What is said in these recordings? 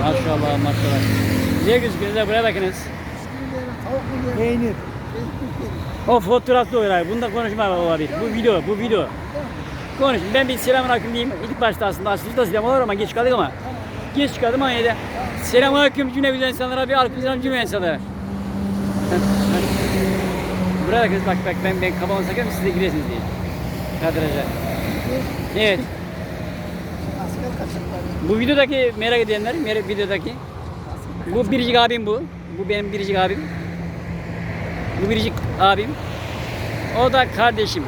Maşallah maşallah. Güzel gözüküyor. Buraya bakınız. Peynir. O fotoğrafta oluyor. Bunda konuşma olabilir. Bu video, bu video. Konuş. Ben bir selamun aleyküm diyeyim. İlk başta aslında aslında da selam olur ama geç kaldık ama. Geç kaldım ama yine de. Selamun aleyküm cümle güzel insanlara bir aleyküm selam cümle insanlara. Buraya bakın bak bak ben ben kafamı sakıyorum siz de giresiniz diye. Kadraja. Evet. Asker kaçakları. Bu videodaki merak edenler, merak videodaki. Bu biricik abim bu. Bu benim biricik abim. Bu biricik abim. O da kardeşim.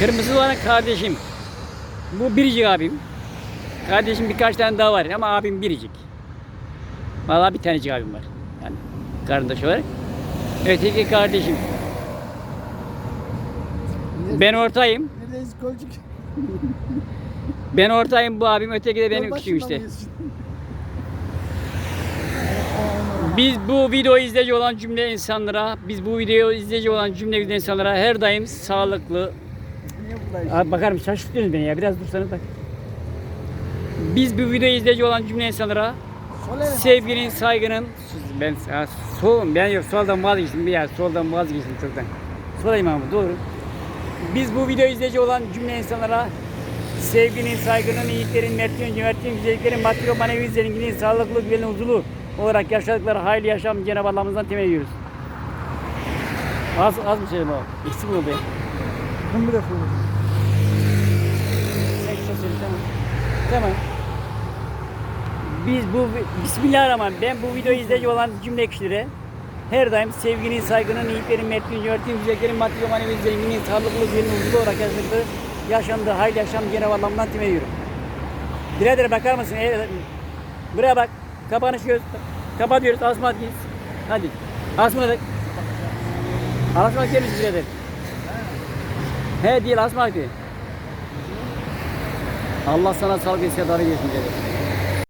Kırmızı olan kardeşim. Bu biricik abim. Kardeşim birkaç tane daha var ama abim biricik. Vallahi bir tanecik abim var. Yani kardeş olarak. Öteki kardeşim. Ben ortayım. Neredeyiz Gölcük? Ben ortayım bu abim öteki de benim küçüğüm işte. Biz bu videoyu izleyici olan cümle insanlara, biz bu videoyu izleyici olan cümle insanlara her daim sağlıklı. Abi bakar mısın? Şaşırtıyorsunuz beni ya. Biraz dursanız bak. Biz bu videoyu izleyici olan cümle insanlara sevginin, saygının ben ya, sol, ben yok soldan vazgeçtim bir ya soldan vazgeçtim çoktan. Solayım abi doğru. Biz bu videoyu izleyici olan cümle insanlara sevginin, saygının, iyiliklerin, mertliğin, cömertliğin, güzelliklerin, maddi ve manevi zenginliğin, sağlıklı, güvenin, huzurlu olarak yaşadıkları hayırlı yaşam Cenab-ı Allah'ımızdan temin ediyoruz. Az, az bir şey mi o? Eksik mi oldu ya? Kim bilir bunu? Sen kısa söyle tamam. Tamam. Biz bu Bismillahirrahmanirrahim. Ben bu videoyu izleyici olan cümle kişilere her daim sevginin, saygının, iyiliklerin, mertliğin, cömertliğin, güzelliklerin, maddi ve manevi zenginliğin, sağlıklı, güvenli, huzurlu olarak yaşadıkları yaşamda hayırlı yaşam Cenab-ı Allah'ımdan temin ediyorum. Birader bakar mısın? Evet. Buraya bak. Kapanış göz. Kapatıyoruz. Asmat git. Hadi. Asmat. Asmat gelmiş birader. He değil Asmat ki. Allah sana sağlık ve sedarı versin dedi.